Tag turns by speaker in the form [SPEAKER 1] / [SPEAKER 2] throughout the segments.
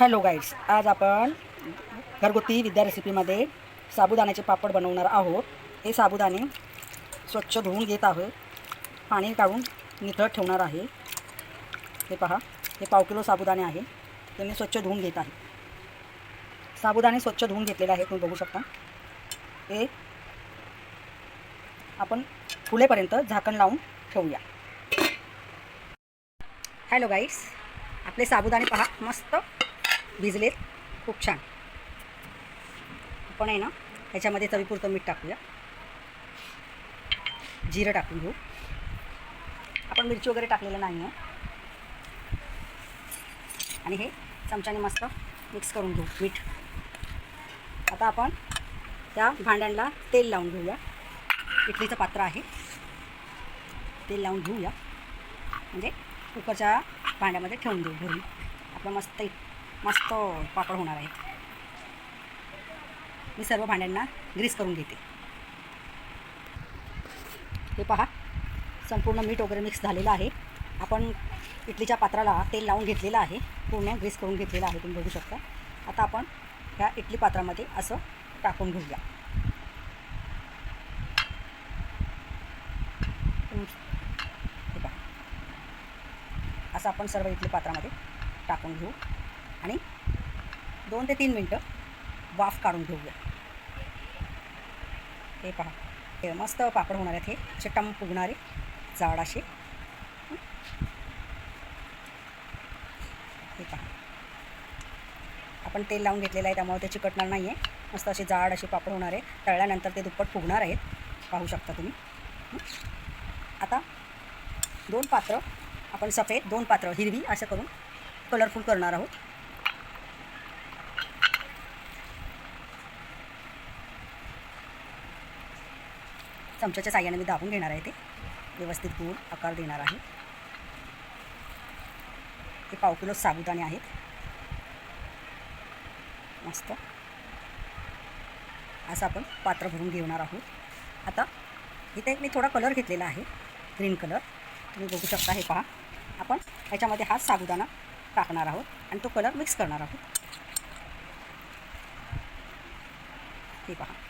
[SPEAKER 1] Hello guides आज आपण घरगुती विद्या रेसिपीमध्ये साबुदाण्याचे पापड बनवणार आहोत. हे साबुदाणे स्वच्छ धुवून घेत आहोत. पाणी काढून निथळत ठेवणार आहे. हे पहा हे पाव किलो साबुदाणे आहे. ते मी स्वच्छ धुवून घेत आहे. साबुदाणे स्वच्छ धुवून घेतलेले आहे तुम्ही बघू शकता. हे आपण फुलेपर्यंत झाकण लावून ठेवूया. हॅलो गाईड्स आपले साबुदाणे पहा मस्त भिजलेत. खूप छान. आपण आहे ना ह्याच्यामध्ये चवीपुरतं मीठ टाकूया. जिरं टाकून घेऊ. आपण मिरची वगैरे टाकलेलं नाही आहे आणि हे चमच्याने मस्त मिक्स करून घेऊ मीठ. आता आपण त्या भांड्यांना तेल लावून घेऊया. इडलीचं पात्र आहे. तेल लावून घेऊया. म्हणजे कुकरच्या भांड्यामध्ये ठेवून देऊ भरून. आपलं मस्त मस्त पापड होणार आहे. मी सर्व भांड्यांना ग्रीस करून घेते. हे पहा संपूर्ण मीठ वगैरे मिक्स झालेलं आहे. आपण इडलीच्या पात्राला तेल लावून घेतलेलं आहे. पूर्ण ग्रीस करून घेतलेलं आहे तुम्ही बघू शकता. आता आपण ह्या इडली पात्रामध्ये असं टाकून घेऊया. हे असं आपण सर्व इडली पात्रामध्ये टाकून घेऊ. आणि दोन ते तीन मिनटं वाफ काढून घेऊया. हे पहा हे मस्त पापड होणार आहेत हे. चटम फुगणारे जाड असे. हे पहा. आपण तेल लावून घेतलेलं आहे त्यामुळे ते चिकटणार नाही आहे मस्त असे जाड असे पापड होणार आहे तळल्यानंतर ते दुप्पट फुगणार आहेत. पाहू शकता तुम्ही. आता दोन पात्र आपण सफेद दोन पात्र हिरवी असं करून कलरफुल करणार आहोत. चमच्याच्या साह्याने मी दाबून घेणार आहे ते. व्यवस्थित गोल आकार देणार आहे. ते पाव किलो साबुदाणे आहेत. मस्त. असं आपण पात्र भरून घेणार आहोत. आता इथे मी थोडा कलर घेतलेला आहे. ग्रीन कलर तुम्ही बघू शकता हे पहा. आपण ह्याच्यामध्ये हा साबुदाणा टाकणार आहोत आणि तो कलर मिक्स करणार आहोत. हे पहा.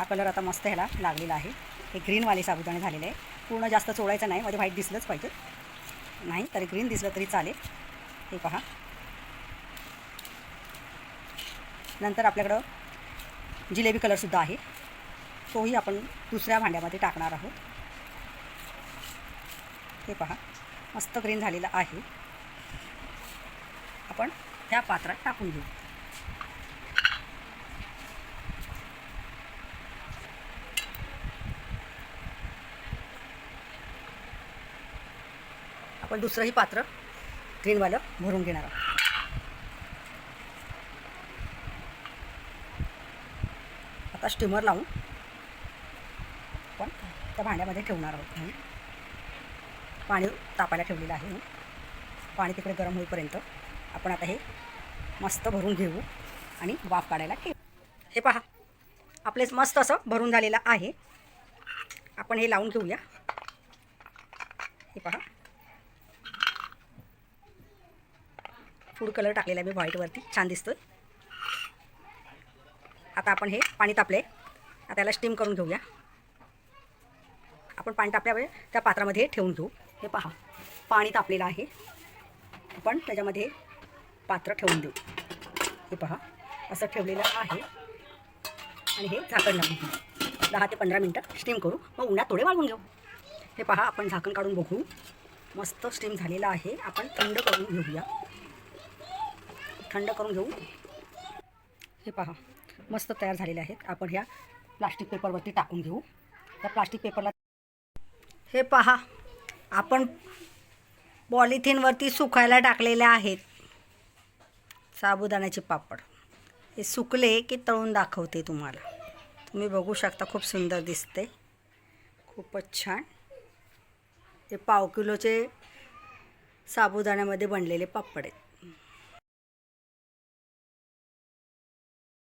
[SPEAKER 1] हा कलर आता मस्त ह्याला लागलेला आहे. हे ग्रीनवाले साबुदाणे झालेले आहे. पूर्ण जास्त चोळायचं नाही मध्ये व्हाईट दिसलंच पाहिजे. नाही तरी ग्रीन दिसलं तरी चालेल. हे पहा. नंतर आपल्याकडं जिलेबी कलरसुद्धा आहे. तोही आपण दुसऱ्या भांड्यामध्ये टाकणार आहोत. हे पहा. मस्त ग्रीन झालेलं आहे. आपण ह्या पात्रात टाकून घेऊ. आपण दुसरंही पात्र ग्रीनवालं भरून घेणार आहोत. आता स्टीमर लावून आपण त्या भांड्यामध्ये ठेवणार आहोत पाणी तापायला ठेवलेलं आहे. पाणी तिकडे गरम होईपर्यंत आपण आता हे मस्त भरून घेऊ आणि वाफ काढायला ठेवू. हे पहा आपले मस्त असं भरून झालेलं आहे. आपण हे लावून घेऊया. हे पहा. फूड कलर टाकलेला आहे मी व्हाईटवरती. छान दिसतोय. आता आपण हे पाणी तापले. आता याला स्टीम करून घेऊया. आपण पाणी तापल्यावर त्या पात्रामध्ये ठेवून घेऊ. हे पहा पाणी तापलेलं आहे. आपण त्याच्यामध्ये पात्र ठेवून देऊ. हे पहा असं ठेवलेलं आहे. आणि हे झाकण लावून दहा ते पंधरा मिनटं स्टीम करू. मग उन्हात थोडे वाळवून घेऊ. हे पहा आपण झाकण काढून बघू. मस्त स्टीम झालेलं आहे. आपण थंड करून घेऊया. थंड करून घेऊ. हे पहा मस्त तयार झालेले आहेत. आपण ह्या प्लास्टिक पेपरवरती टाकून घेऊ. त्या प्लास्टिक पेपरला हे पहा आपण पॉलिथिनवरती सुकायला टाकलेले आहेत. साबुदाण्याचे पापड. हे सुकले की तळून दाखवते तुम्हाला. तुम्ही बघू शकता खूप सुंदर दिसते. खूपच छान. हे पाव किलोचे साबुदाण्यामध्ये बनलेले पापड आहेत.